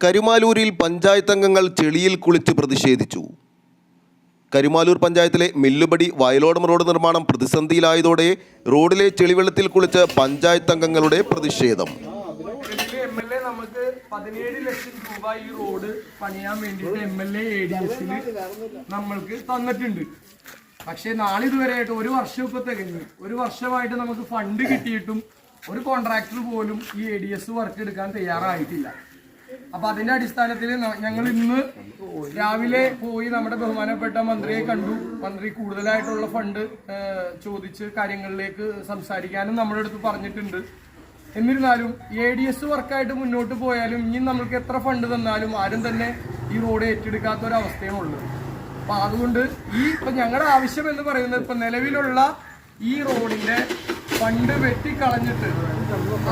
കരുമാലൂരിൽ പഞ്ചായത്ത് അംഗങ്ങൾ ചെളിയിൽ കുളിച്ച് പ്രതിഷേധിച്ചു. കരുമാലൂർ പഞ്ചായത്തിലെ മില്ലുപടി വയലോടം റോഡ് നിർമ്മാണം പ്രതിസന്ധിയിലായതോടെ റോഡിലെ ചെളിവെള്ളത്തിൽ കുളിച്ച് പഞ്ചായത്ത് അംഗങ്ങളുടെ പ്രതിഷേധം. നമുക്ക് പതിനേഴ് ലക്ഷം രൂപ ഈ റോഡ് പണിയാൻ നമ്മൾക്ക് തന്നിട്ടുണ്ട്. പക്ഷേ നാളിതുവരെയായിട്ട് ഒരു വർഷം ഇപ്പൊ തികഞ്ഞു. ഒരു വർഷമായിട്ട് നമുക്ക് ഫണ്ട് കിട്ടിയിട്ടും ഒരു കോൺട്രാക്ടർ പോലും ഈ എ ഡി എസ് വർക്ക് എടുക്കാൻ തയ്യാറായിട്ടില്ല. അപ്പൊ അതിന്റെ അടിസ്ഥാനത്തിൽ ഞങ്ങൾ ഇന്ന് രാവിലെ പോയി നമ്മുടെ ബഹുമാനപ്പെട്ട മന്ത്രിയെ കണ്ടു. മന്ത്രി കൂടുതലായിട്ടുള്ള ഫണ്ട് ചോദിച്ച് കാര്യങ്ങളിലേക്ക് സംസാരിക്കാനും നമ്മുടെ അടുത്ത് പറഞ്ഞിട്ടുണ്ട്. എന്നിരുന്നാലും എ ഡി എസ് വർക്കായിട്ട് മുന്നോട്ട് പോയാലും ഇനി നമ്മൾക്ക് എത്ര ഫണ്ട് തന്നാലും ആരും തന്നെ ഈ റോഡ് ഏറ്റെടുക്കാത്ത ഒരു അവസ്ഥയാണ് ഉള്ളത് അപ്പൊ അതുകൊണ്ട് ഈ ഇപ്പൊ ഞങ്ങളുടെ ആവശ്യം എന്ന് പറയുന്നത് ഇപ്പൊ നിലവിലുള്ള ഈ റോഡിന്റെ ഫണ്ട് വെട്ടിക്കളഞ്ഞിട്ട്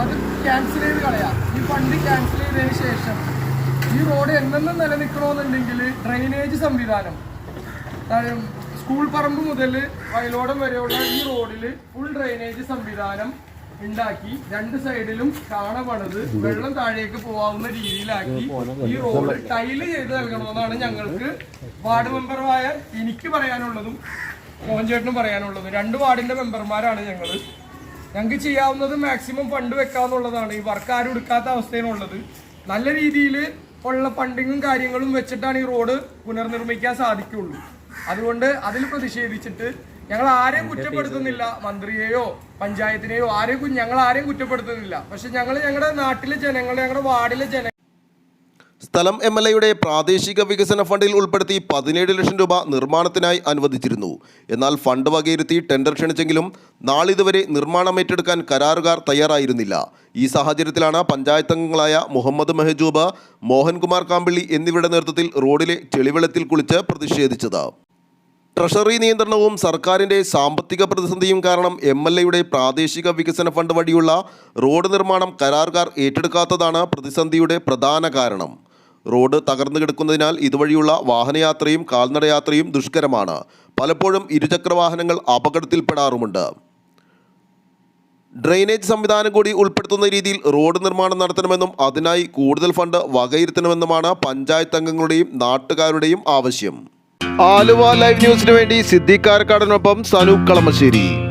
അത് ക്യാൻസൽ ചെയ്ത് കളയാം. ഈ ഫണ്ട് ക്യാൻസൽ ചെയ്തതിന് ശേഷം ഈ റോഡ് എന്നെന്നും നിലനിൽക്കണമെന്നുണ്ടെങ്കിൽ ഡ്രെയിനേജ് സംവിധാനം. സ്കൂൾ പറമ്പ് മുതൽ വയലോടം വരെയുള്ള ഈ റോഡിൽ ഫുൾ ഡ്രെയിനേജ് സംവിധാനം ഉണ്ടാക്കി രണ്ട് സൈഡിലും കാണ പണിത് വെള്ളം താഴേക്ക് പോവാവുന്ന രീതിയിലാക്കി ഈ റോഡ് ടൈൽ ചെയ്ത് നൽകണമെന്നാണ് ഞങ്ങൾക്ക് വാർഡ് മെമ്പറുമായ എനിക്ക് പറയാനുള്ളതും മോഹൻചേട്ടനും പറയാനുള്ളതും. രണ്ട് വാർഡിന്റെ മെമ്പർമാരാണ് ഞങ്ങൾ ഞങ്ങൾക്ക് ചെയ്യാവുന്നത് മാക്സിമം ഫണ്ട് വെക്കാന്നുള്ളതാണ്. ഈ വർക്ക് ആരും എടുക്കാത്ത അവസ്ഥയാണുള്ളത് നല്ല രീതിയിൽ ഉള്ള ഫണ്ടിങ്ങും കാര്യങ്ങളും വെച്ചിട്ടാണ് ഈ റോഡ് പുനർനിർമ്മിക്കാൻ സാധിക്കുള്ളൂ. അതുകൊണ്ട് അതിൽ പ്രതിഷേധിച്ചിട്ട് ഞങ്ങൾ ആരെയും കുറ്റപ്പെടുത്തുന്നില്ല. മന്ത്രിയെയോ പഞ്ചായത്തിനെയോ ആരെയും ഞങ്ങൾ ആരെയും കുറ്റപ്പെടുത്തുന്നില്ല. പക്ഷെ ഞങ്ങൾ ഞങ്ങളുടെ നാട്ടിലെ ജനങ്ങൾ ഞങ്ങളുടെ വാർഡിലെ ജന സ്ഥലം എം എൽ എയുടെ പ്രാദേശിക വികസന ഫണ്ടിൽ ഉൾപ്പെടുത്തി പതിനേഴ് ലക്ഷം രൂപ നിർമ്മാണത്തിനായി അനുവദിച്ചിരുന്നു. എന്നാൽ ഫണ്ട് വകയിരുത്തി ടെൻഡർ ക്ഷണിച്ചെങ്കിലും നാളിതുവരെ നിർമ്മാണം ഏറ്റെടുക്കാൻ കരാറുകാർ തയ്യാറായിരുന്നില്ല. ഈ സാഹചര്യത്തിലാണ് പഞ്ചായത്ത് അംഗങ്ങളായ മുഹമ്മദ് മെഹജൂബ് മോഹൻകുമാർ കാമ്പിള്ളി എന്നിവരുടെ നേതൃത്വത്തിൽ റോഡിലെ ചെളിവെള്ളത്തിൽ കുളിച്ച് പ്രതിഷേധിച്ചത്. ട്രഷറി നിയന്ത്രണവും സർക്കാരിന്റെ സാമ്പത്തിക പ്രതിസന്ധിയും കാരണം എം എൽ എയുടെ പ്രാദേശിക വികസന ഫണ്ട് വഴിയുള്ള റോഡ് നിർമ്മാണം കരാറുകാർ ഏറ്റെടുക്കാത്തതാണ് പ്രതിസന്ധിയുടെ പ്രധാന കാരണം. റോഡ് തകർന്നു കിടക്കുന്നതിനാൽ ഇതുവഴിയുള്ള വാഹനയാത്രയും കാൽനടയാത്രയും ദുഷ്കരമാണ്. പലപ്പോഴും ഇരുചക്രവാഹനങ്ങൾ അപകടത്തിൽപ്പെടാറുമുണ്ട്. ഡ്രെയിനേജ് സംവിധാനം കൂടി ഉൾപ്പെടുത്തുന്ന രീതിയിൽ റോഡ് നിർമ്മാണം നടത്തണമെന്നും അതിനായി കൂടുതൽ ഫണ്ട് വകയിരുത്തണമെന്നുമാണ് പഞ്ചായത്ത് അംഗങ്ങളുടെയും നാട്ടുകാരുടെയും ആവശ്യം. ആലുവ ലൈവ് ന്യൂസിനു വേണ്ടി സിദ്ദിഖ് കാരക്കാടനൊപ്പം സനൂപ് കളമശ്ശേരി.